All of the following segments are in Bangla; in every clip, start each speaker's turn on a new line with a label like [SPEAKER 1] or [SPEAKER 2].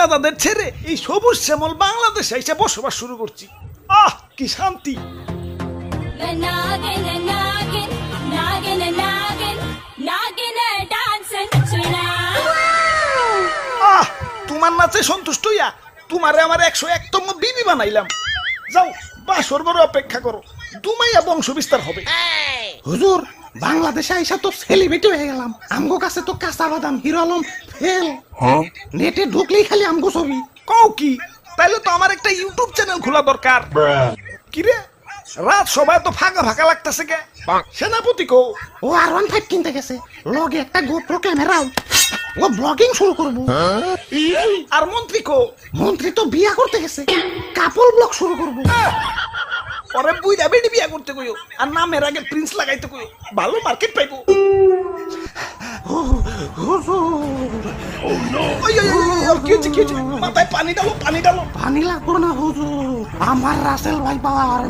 [SPEAKER 1] দাদাদের ছেড়ে এই সবুজ শ্যামল বাংলাদেশে এসে বসবাস শুরু করছি। আহ কি শান্তি. আহ তোমার নাচে সন্তুষ্ট হইয়া তোমারে আমার একশো একতম বিবি বানাইলাম। যাও বাসর বড় অপেক্ষা করো। দুমাইয়া বংশ বিস্তার হবে।
[SPEAKER 2] হুজুর বাংলাদেশে আইসা তো সেলিব্রিটি হয়ে গেলাম। আমগো কাছে তো কাঁচা বাদাম হিরো আলম ফেল নেটে ঢুকলেই খালি আমগো ছবি।
[SPEAKER 1] কও কি? তাইলে তো আমার একটা ইউটিউব চ্যানেল খোলা দরকার। কিরে রাত সবাই তো ফাঁকা ফাঁকা লাগতেছে কে? সেনাপতি কো
[SPEAKER 2] ও আর ওয়ান ফাইভ কিনতে গেছে। লগে একটা গোপ্রো ক্যামেরাও ও ব্লগিং শুরু করব।
[SPEAKER 1] আর মন্ত্রী কো
[SPEAKER 2] মন্ত্রী তো বিয়া করতে গেছে। কাপল ব্লগ শুরু করব।
[SPEAKER 1] পরে বুইরা বেডি বিয়া করতে কইও আর নামের আগে প্রিন্স লাগাইতে কইও। ভালো মার্কেট পাইবো।
[SPEAKER 2] আমার রাসেল ভাই পাওয়ার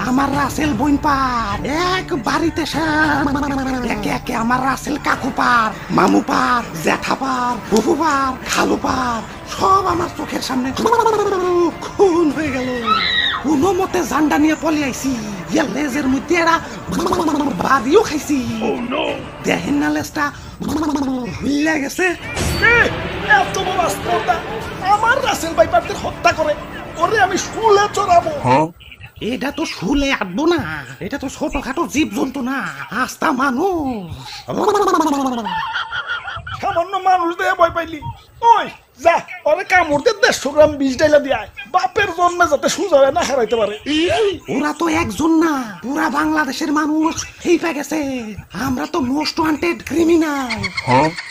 [SPEAKER 2] আমার রাসেল বইন পার এক বাড়িতে একে একে আমার রাসেল কাকু পার মামু পার জ্যাঠা পার ফুফু পার খালু পার সব আমার চোখের সামনে খুন হয়ে গেল কোনো মতে জান্ডা নিয়ে পলে আইছি ইয়া লেজের মধ্যে এরা বাদিও খাইছি দেখেন না লেজটা হুইল্লা গেছে
[SPEAKER 1] এ, এত বড় আস্পর্ধা আমার রাসেল ভাইপারদের হত্যা করে ওরে আমি শুলে চড়াবো
[SPEAKER 2] এটা তো শুলে আটবো না এটা তো ছোটখাটো জীব জন্তু না আস্তা মানুষ
[SPEAKER 1] সামান্য মানুষ দেয়া ভয় পাইলি ওই যা ওরে কামড়তে দেড়শো গ্রাম বিষ ডাইলা দিয়ে বাপের জন্মে যাতে হয়ে না হারাইতে পারে।
[SPEAKER 2] ওরা তো একজন না পুরা বাংলাদেশের মানুষ এই পে গেছে। আমরা তো মোস্ট ওয়ান্টেড ক্রিমিনাল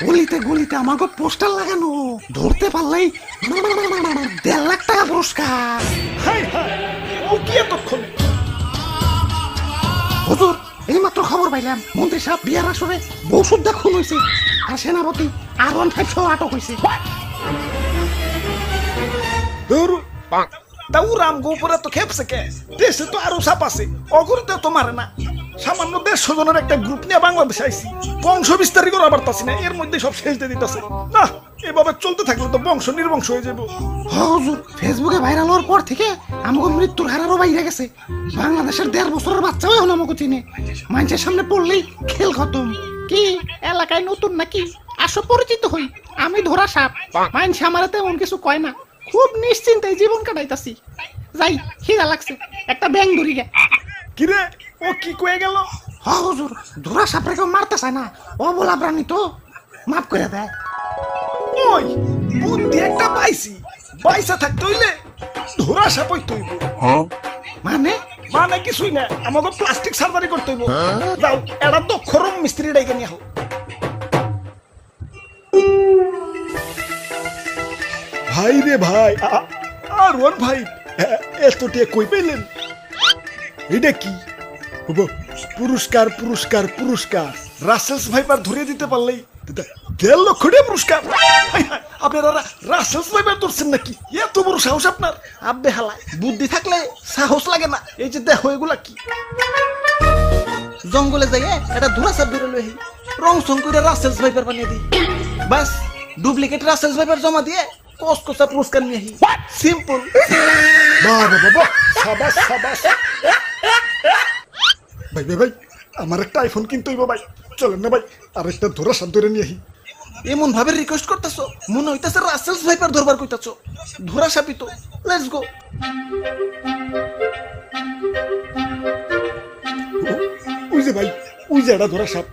[SPEAKER 2] গলিতে গলিতে আমাকে পোস্টার লাগানো। ধরতে পারলেই দেড় লাখ টাকা পুরস্কার।
[SPEAKER 1] হাই হাই ও কি এতক্ষণ?
[SPEAKER 2] হুজুর এইমাত্র খবর পাইলাম মন্ত্রী সাহেব বিয়ার আসরে বউ সুদ্ধা খুন হয়েছে আর সেনাপতি আর ওয়ান ফাইভ সহ আটক হয়েছে
[SPEAKER 1] দাউ রাম গোপুরে তো খেপছে কে? দেশে তো আরও সাপ আছে। অগরিতে তো মারে না। সামান্য দেড়শো জনের একটা গ্রুপ নিয়ে বাংলাদেশে আইছি। বংশ বিস্তারই করা পারতাছি না। এর মধ্যে সব শেষ দিয়ে দিতেছে। না এভাবে চলতে থাকলে তো বংশ নির্বংশ হয়ে যাব
[SPEAKER 2] হুজুর ফেসবুকে ভাইরাল হওয়ার পর থেকে আমাকে মৃত্যুর হারারও বাইরে গেছে। বাংলাদেশের দেড় বছরের বাচ্চাও এখন আমাকে চিনে। মানুষের সামনে পড়লেই খেল খতম। কি এলাকায় নতুন নাকি? আসো পরিচিত হই। আমি ধরা সাপ। মানুষ আমার তেমন কিছু কয় না। খুব নিশ্চিন্তায় জীবন কাটাইতাছি। যাই খিদা লাগছে। একটা ব্যাং ধরি গে।
[SPEAKER 1] কিরে? ও কি কয়ে গেল?
[SPEAKER 2] হ হুজুর ধরা সাপরে কেউ মারতে চায় না। ও বলা প্রাণী তো। মাফ করে দেয়
[SPEAKER 1] ওই বুদ্ধি একটা পাইছি। বাইসা থাকতে হইলে ধরা সাপই তৈব
[SPEAKER 2] মানে?
[SPEAKER 1] মানে কিছুই না আমাকে প্লাস্টিক সার্জারি করতে হইব। যাও এটা দক্ষ রুম মিস্ত্রি ডাইকে নিয়ে হোক ভাই রে ভাই আর ওর ভাই, এ- এতটিয়া কই পাইলেন এটা কি? পুরস্কার পুরস্কার পুরস্কার। রাসেলস ভাইপার ধরে দিতে পারলেই দে- দেড় লক্ষ টাকা পুরস্কার। আপনারা রাসেলস ভাইপার ধরছেন নাকি? এত বড় সাহস আপনার? আব্বে হালায়, বুদ্ধি থাকলে সাহস লাগে না। এই যে দেখো, এগুলা কি?
[SPEAKER 3] জঙ্গলে যাইয়ে এটা ধুরা সাপ ধরে লই রং সং করে রাসেলস ভাইপার বানিয়ে দিই। বাস, ডুপ্লিকেট রাসেলস ভাইপার জমা দিয়ে কসকসা পুরস্কার নিয়ে আহি। সিম্পল
[SPEAKER 1] বাহ, বাহ সাবাস সাবাস। ভাই ভাই ভাই আমার একটা আইফোন কিনতে হইব ভাই। চলেন না ভাই আর একটা ধরা সাপ ধরে নিয়ে আহি।
[SPEAKER 3] এমন ভাবে রিকোয়েস্ট করতেছো? মনে হইতাছে রাসেলস ভাইপার ধরবার কইতাছো। ধরা সাপি তো। লেটস গো
[SPEAKER 1] ওই যে ভাই ওই যে একটা ধরা সাপ।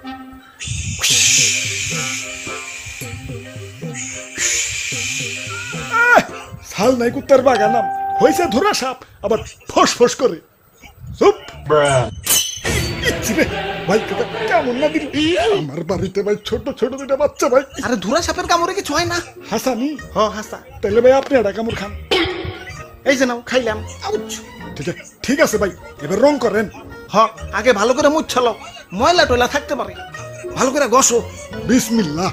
[SPEAKER 1] শাল নাই কুত্তার বাগানাম হয়েছে ধরা সাপ আবার ফস ফস করে। চুপ। ভাই কেমন না দিল? আমার বাড়িতে ভাই ছোট ছোট দুটা বাচ্চা ভাই।
[SPEAKER 3] আরে ধুরা সাপের কামড়ে কিছু হয় না?
[SPEAKER 1] হাসানি
[SPEAKER 3] হ হাসা।
[SPEAKER 1] তাহলে ভাই আপনি একটা কামড় খান।
[SPEAKER 3] এই যে নাও খাইলাম।
[SPEAKER 1] ঠিক আছে ঠিক আছে ভাই এবার রং করেন।
[SPEAKER 3] হ আগে ভালো করে মুছালো ময়লা টয়লা থাকতে পারে। ভালো করে গসো।
[SPEAKER 1] বিসমিল্লাহ।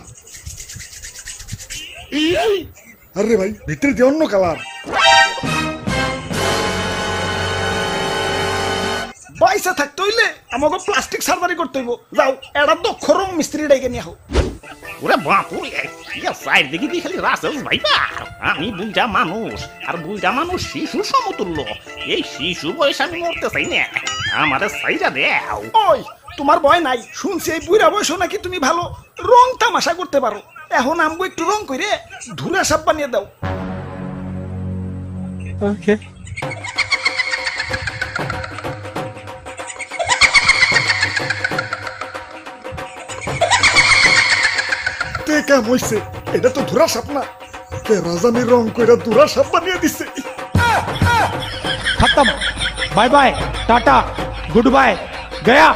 [SPEAKER 1] আরে ভাই ভিতরে দিয়ে অন্য কালার পয়সা থাকতে হইলে আমাকে প্লাস্টিক সার্জারি করতে হইব। যাও এটা দক্ষ রুম মিস্ত্রি ডাইকে নিয়ে হোক
[SPEAKER 2] ওরে বাপুরে ইয়া সাইড দেখি দি খালি রাসেলস ভাইবা আমি বুইটা মানুষ আর বুইটা মানুষ শিশু সমতুল্য। এই শিশু বয়স আমি মরতে চাই না। আমারে সাইডা দেও।
[SPEAKER 1] ওই তোমার ভয় নাই। শুনছি এই বুড়া বয়স নাকি তুমি ভালো রং তামাশা করতে পারো। এখন আমগো একটু রং করে ধুলা সাপ বানিয়ে দাও। এটা তো ধুরা সাপ না। রাজামি রং করে ধুরা সাপ বানিয়ে দিছে?
[SPEAKER 4] খতম। Bye bye tata good bye Gaya.